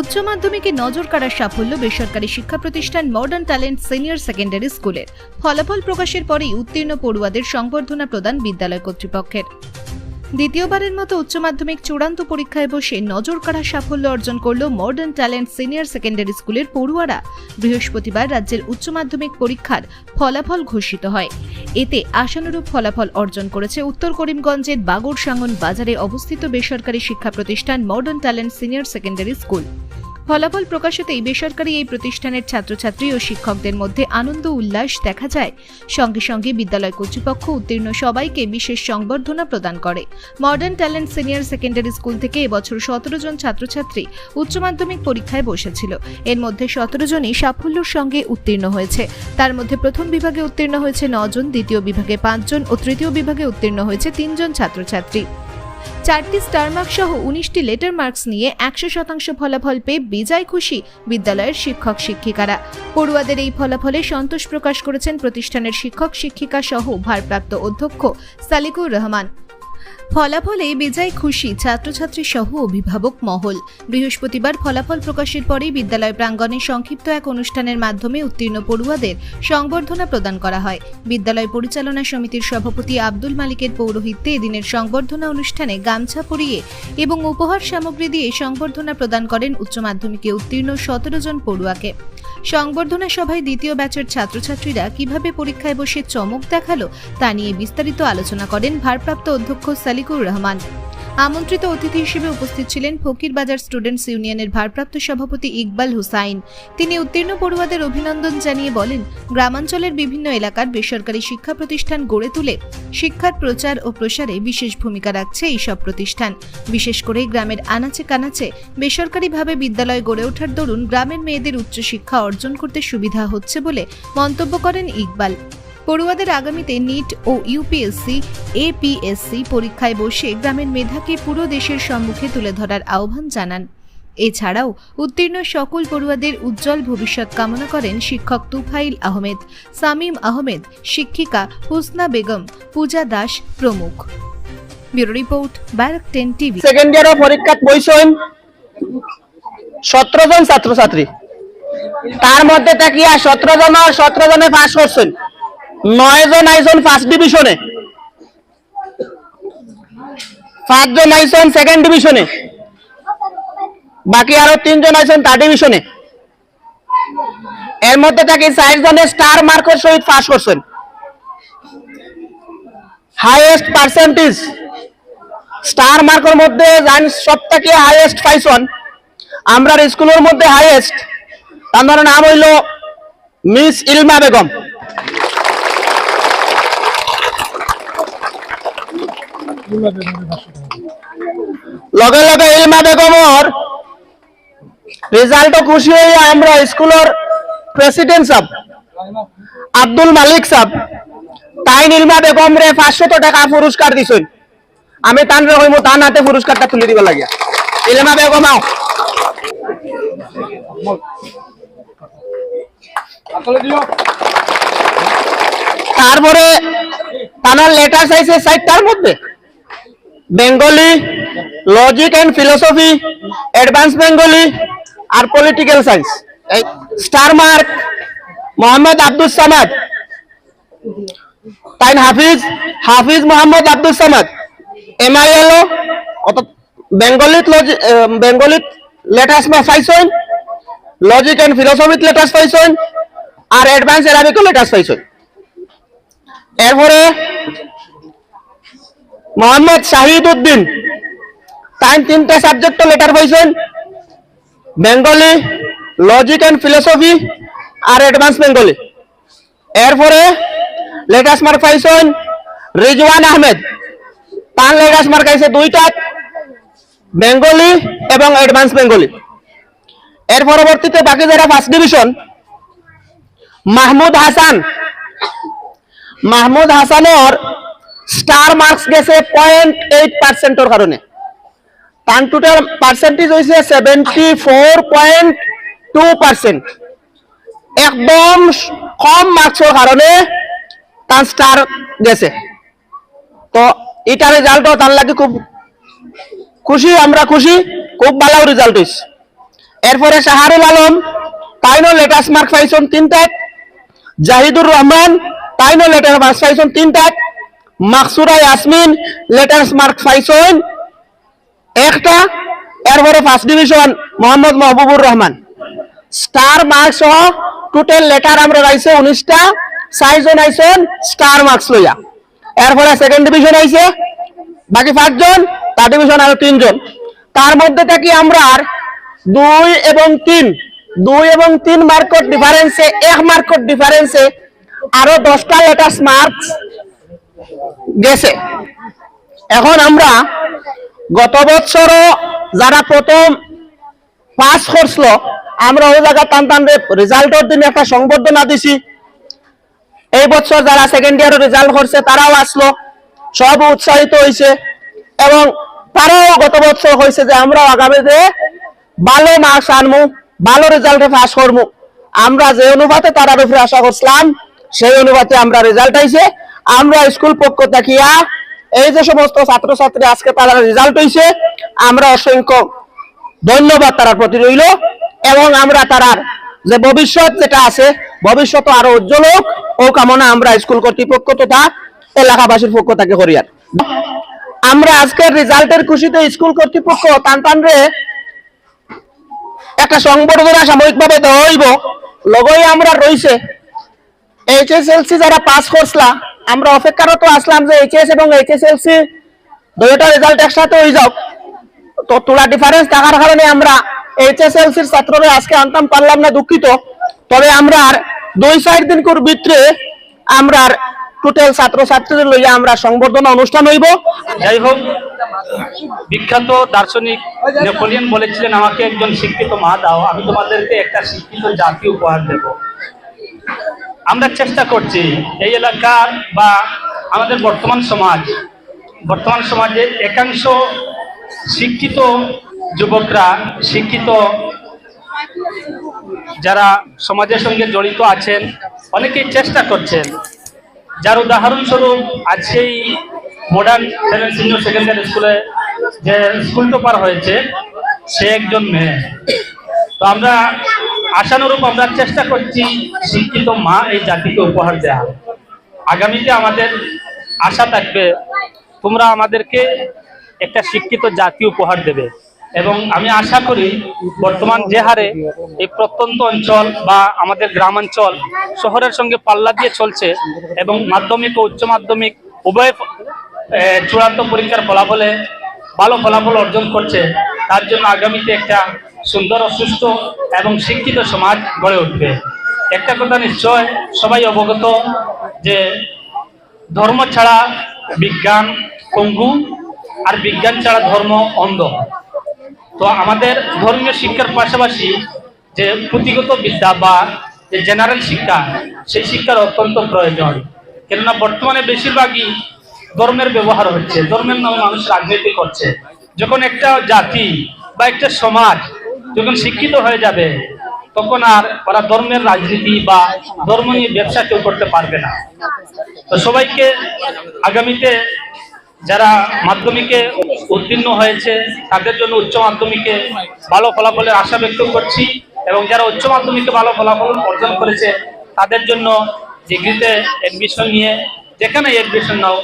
উচ্চ মাধ্যমিকে নজর কাড়ার সাফল্য বেসরকারি শিক্ষা প্রতিষ্ঠান মডার্ন ট্যালেন্ট সিনিয়র সেকেন্ডারি স্কুলের ফলাফল প্রকাশের পরেই উত্তীর্ণ পড়ুয়াদের সংবর্ধনা প্রদান বিদ্যালয় কর্তৃপক্ষের। দ্বিতীয়বারের মতো উচ্চ মাধ্যমিক চূড়ান্ত পরীক্ষায় বসে নজর কাড়া সাফল্য অর্জন করল মডার্ন ট্যালেন্ট সিনিয়র সেকেন্ডারি স্কুলের পড়ুয়ারা। বৃহস্পতিবার রাজ্যের উচ্চ মাধ্যমিক পরীক্ষার ফলাফল ঘোষিত হয়। এতে আশানুরূপ ফলাফল অর্জন করেছে উত্তর করিমগঞ্জের বাগড়সাঙ্গন বাজারে অবস্থিত বেসরকারি শিক্ষা প্রতিষ্ঠান modern talent senior secondary school ফলাফল প্রকাশিতেই বেসরকারি এই প্রতিষ্ঠানের ছাত্রছাত্রী ও শিক্ষকদের মধ্যে আনন্দ উল্লাস দেখা যায়। সঙ্গে সঙ্গে বিদ্যালয় কর্তৃপক্ষ উত্তীর্ণ সবাইকে বিশেষ সংবর্ধনা প্রদান করে। Modern talent senior secondary school থেকে এবছর সতেরো জন ছাত্রছাত্রী উচ্চ মাধ্যমিক পরীক্ষায় বসেছিল। এর মধ্যে সতেরো জনই সাফল্যের সঙ্গে উত্তীর্ণ হয়েছে। তার মধ্যে প্রথম বিভাগে উত্তীর্ণ হয়েছে নজন, দ্বিতীয় বিভাগে পাঁচজন ও তৃতীয় বিভাগে উত্তীর্ণ হয়েছে তিনজন ছাত্রছাত্রী। চারটি স্টার মার্ক সহ উনিশটি লেটার মার্কস নিয়ে একশো শতাংশ ফলাফল পেয়ে বিজয় খুশি বিদ্যালয়ের শিক্ষক শিক্ষিকারা। পড়ুয়াদের এই ফলাফলে সন্তোষ প্রকাশ করেছেন প্রতিষ্ঠানের শিক্ষক শিক্ষিকা সহ ভারপ্রাপ্ত অধ্যক্ষ সালিকুর রহমান। ফলাফলে বেজায় খুশি। ছাত্রছাত্রী সহ অভিভাবক মহল। বৃহস্পতিবার ফলাফল প্রকাশের পরেই বিদ্যালয় প্রাঙ্গণে সংক্ষিপ্ত এক অনুষ্ঠানের মাধ্যমে উত্তীর্ণ পড়ুয়াদের সংবর্ধনা প্রদান করা হয়। বিদ্যালয় পরিচালনা সমিতির সভাপতি আব্দুল মালিকের পৌরোহিত্যে এদিনের সংবর্ধনা অনুষ্ঠানে গামছা পরিয়ে এবং উপহার সামগ্রী দিয়ে সংবর্ধনা প্রদান করেন উচ্চ মাধ্যমিকে উত্তীর্ণ সতেরো জন পড়ুয়াকে। সংবর্ধনা সভায় দ্বিতীয় ব্যাচের ছাত্রছাত্রীরা কীভাবে পরীক্ষায় বসে চমক দেখাল তা নিয়ে বিস্তারিত আলোচনা করেন ভারপ্রাপ্ত অধ্যক্ষ সালিকুর রহমান। আমন্ত্রিত অতিথি হিসেবে উপস্থিত ছিলেন ফকিরবাজার স্টুডেন্টস ইউনিয়নের ভারপ্রাপ্ত সভাপতি ইকবাল হুসাইন। তিনি উত্তীর্ণ পড়ুয়াদের অভিনন্দন জানিয়ে বলেন, গ্রামাঞ্চলের বিভিন্ন এলাকার বেসরকারি শিক্ষা প্রতিষ্ঠান গড়ে তুলে শিক্ষার প্রচার ও প্রসারে বিশেষ ভূমিকা রাখছে এইসব প্রতিষ্ঠান। বিশেষ করে গ্রামের আনাচে কানাচে বেসরকারিভাবে বিদ্যালয় গড়ে ওঠার দরুন গ্রামের মেয়েদের উচ্চশিক্ষা অর্জন করতে সুবিধা হচ্ছে বলে মন্তব্য করেন ইকবাল। পড়ুয়াদের আগামীতে নিট ও ইউপিএসসি, এপিএসসি পরীক্ষায় বসে গ্রামের মেধাকে পুরো দেশের সম্মুখে তুলে ধরার আহ্বান জানান। এছাড়াও উত্তীর্ণ সকল পড়ুয়াদের উজ্জ্বল ভবিষ্যৎ কামনা করেন শিক্ষক তুফাইল আহমেদ, সামিম আহমেদ, শিক্ষিকা হুসনা বেগম, পূজা দাস প্রমুখ। Bureau report ten TV. Second ইয়ারও পরীক্ষাত বইছেন সতেরো জন ছাত্রছাত্রী। তার মধ্যে থাকিয়া সতেরো জন সতেরো জনে পাস করছেন? নয় জন আইসন ফার্স্ট ডিভিশনে পাঁচজন আইসন সেকেন্ড ডিভিশনে বাকি আরও তিনজন আইসন থার্ড ডিভিশনে এর মধ্যে থাকি চার জনে স্টার মার্কের সহিত পাস করছেন। হাইয়েস্ট পার্সেন্টেজ স্টার মার্কের মধ্যে জান সব থেকে হাইয়েস্ট পাইছন আমরা স্কুলের মধ্যে হাইয়েস্ট তার নাম হইল মিস ইলমা বেগম। লগে লগে ইলমা বেগমর রেজাল্টও খুশি হয়ে আমরা স্কুলের প্রেসিডেন্ট সাহেব আব্দুল মালিক সাহেব তাই নীলমা বেগম রে পাঁচশত টাকা পুরস্কার দিছেন। আমি তান রকম তান হাতে পুরস্কারটা তুলে দিব লাগিয়া। নীলমা বেগম আও। তারপরে তানার লেটার চাইছে সাইটটার মধ্যে। Bengali logic and philosophy advance Bengali R political science star mark Mohammad Abdul Samad তাইন হাফিজ হাফিজ মোহাম্মদ আব্দুল সামাদ এমআইএলও অত বেঙ্গলিত বেঙ্গলিত লেটার্স পাইছেন লজিক এন্ড ফিলোসফিত লেটার্স পাইছেন আর অ্যাডভান্স অ্যারাবিকও লেটার্স পাইছেন এরপরে মোহাম্মদ শাহিদ উদ্দিন তাইন তিনটা সাবজেক্ট লেটার পাইছেন। বেঙ্গলি লজিক এন্ড ফিলোসফি আর অ্যাডভান্স বেঙ্গলি এরপরে লেটাস মার্ক পাইছেন রিজওয়ান আহমেদ তার লেটাস মার্ক আইছে দুইটা বেঙ্গলি এবং অ্যাডভান্স বেঙ্গলি এর পরবর্তীতে বাকি যারা ফার্স্ট ডিভিশন মাহমুদ হাসান। মাহমুদ হাসানের স্টার মার্কস গেছে পয়েন্ট এইট পার্সেন্টের কারণে। তার টোটাল পার্সেন্টেজ হয়েছে seventy four point two percent একদম কম মার্কসের কারণে তার স্টার গেছে। তো এটা রেজাল্টও তার লাগে খুব খুশি, আমরা খুশি, খুব ভালো রেজাল্ট হয়েছে। এরপরে শাহারুল আলম তাইনো লেটাস মার্ক পাইছেন তিনটাত জাহিদুর রহমান তাইনো লেটার মার্ক পাইছেন তিনটাত মাকসুরা ইয়াসমিন, লেটার্স মার্ক পাইছেন একটা, এরপরে first division Mohammad Mahbubur Rahman. Star marks সহ টোটাল লেটার আমরা রাইছে উনিশটা চারজন আইছেন স্টার মার্কস লইয়া। এরপরে সেকেন্ড ডিভিশন আইছে, বাকি পাঁচজন তার ডিভিশন আরও তিনজন। তার মধ্যে থেকে আমরা আর দুই এবং তিন, দুই এবং তিন মার্কট ডিফারেন্সে এক মার্কট ডিফারেন্সে আরও দশটা লেটার্স মার্কস গেছে। এখন আমরা গত বছরও যারা প্রথম পাস করছিল, আমরা ওই জায়গা টান টান রেজাল্টের দিনে, একটা সংবর্ধনা দিছি। এই বছর যারা সেকেন্ড ইয়ারের রেজাল্ট করছে, তারাও আসলো, সব উৎসাহিত হয়েছে এবং তারাও গত বছর হয়েছে যে, আমরাও আগামীতে ভালো মার্কস আনমু, ভালো রেজাল্টে পাস করব আমরা যে অনুপাতে তারার উপরে আশা করছিলাম, সেই অনুপাতে আমরা রেজাল্ট আইছে আমরা স্কুল পক্ষ থাকিয়া এই যে সমস্ত ছাত্রছাত্রী আজকে তারা রেজাল্ট হয়েছে আমরা অসংখ্য ধন্যবাদ তারার প্রতি রইল, এবং আমরা তারার যে ভবিষ্যৎ যেটা আছে, ভবিষ্যৎ আরও উজ্জ্বল হোক, ও কামনা আমরা স্কুল কর্তৃপক্ষ তথা এলাকাবাসীর পক্ষ থেকে করি আর। আমরা আজকের রেজাল্টের খুশিতে স্কুল কর্তৃপক্ষ টান টান রে একটা সংবর্ধনা সাময়িকভাবে দেওয়া হইব, লগই আমরা রইছে। এইচএসএলসি যারা পাস করছলা আমরা অপেক্ষারত আসলাম যে এইচএস এবং এইচএসএলসি দুইটা রেজাল্ট একসাথে হয়ে যাও তো তোলা ডিফারেন্স থাকার কারণে আমরা এইচএসএলসির ছাত্ররা আজকে আনতাম পারলাম না দুঃখিত। তবে আমরা দুই চার দিন করে ভিতরে আমরা আর টোটাল ছাত্র ছাত্রীদের লইয়া আমরা সংবর্ধনা অনুষ্ঠান হইব। যাই হোক, বিখ্যাত দার্শনিক নেপোলিয়ন বলেছিলেন, আমাকে একজন শিক্ষিত মা দাও, আমি তোমাদেরকে একটা শিক্ষিত জাতি উপহার দেব। আমরা চেষ্টা করছি এই এলাকার বা আমাদের বর্তমান সমাজ, বর্তমান সমাজে একাংশ শিক্ষিত যুবকরা, শিক্ষিত যারা সমাজের সঙ্গে জড়িত আছেন, অনেকেই চেষ্টা করছেন। যার উদাহরণস্বরূপ আজ সেই মডার্ন সেভেন সিনিয়র সেকেন্ডারি স্কুলে যে স্কুল টপার হয়েছে, সে একজন মেয়ে। তো আমরা আশানুরূপ আমরা চেষ্টা করছি শিক্ষিত মা এই জাতিকে উপহার দেওয়া আগামীতে আমাদের আশা থাকবে, তোমরা আমাদেরকে একটা শিক্ষিত জাতি উপহার দেবে। এবং আমি আশা করি বর্তমান যে হারে এই প্রত্যন্ত অঞ্চল বা আমাদের গ্রামাঞ্চল শহরের সঙ্গে পাল্লা দিয়ে চলছে এবং মাধ্যমিক ও উচ্চ মাধ্যমিক উভয় চূড়ান্ত পরীক্ষার ফলাফলে ভালো ফলাফল অর্জন করছে। তার জন্য আগামীতে একটা সুন্দর সুস্থ এবং শিক্ষিত সমাজ গড়ে উঠবে। একটা কথা নিশ্চয়, সবাই অবগত যে ধর্ম ছাড়া বিজ্ঞান পঙ্গু আর বিজ্ঞান ছাড়া ধর্ম অন্ধ। তো আমাদের ধর্মীয় শিক্ষার পাশাপাশি যে পুঁথিগত বিদ্যা বা যে জেনারেল শিক্ষা, সেই শিক্ষার অত্যন্ত প্রয়োজন। কেননা বর্তমানে বেশিরভাগই ধর্মের ব্যবহার হচ্ছে, ধর্মের নামে মানুষ রাজনীতি করছে। যখন একটা জাতি বা একটা সমাজ যখন শিক্ষিত হয়ে যাবে, তখন আর ওরা ধর্মের রাজনীতি বা ধর্ম নিয়ে ব্যবসা কেউ করতে পারবে না। তো সবাইকে আগামীতে যারা মাধ্যমিকে উত্তীর্ণ হয়েছে, তাদের জন্য উচ্চ মাধ্যমিকে ভালো ফলাফলের আশা ব্যক্ত করছি এবং যারা উচ্চ মাধ্যমিকে ভালো ফলাফল অর্জন করেছে, তাদের জন্য ডিগ্রিতে এডমিশন নিয়ে যেখানে অ্যাডমিশন নাও,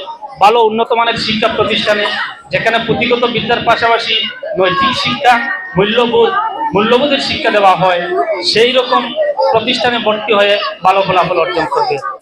ভালো উন্নত মানের শিক্ষা প্রতিষ্ঠানে, যেখানে পুঁথিগত বিদ্যার পাশাপাশি নৈতিক শিক্ষা, মূল্যবোধ মূল্যবোধের শিক্ষা দেওয়া হয় সেই রকম প্রতিষ্ঠানে ভর্তি হয়ে ভালো ফলাফল অর্জন করবে।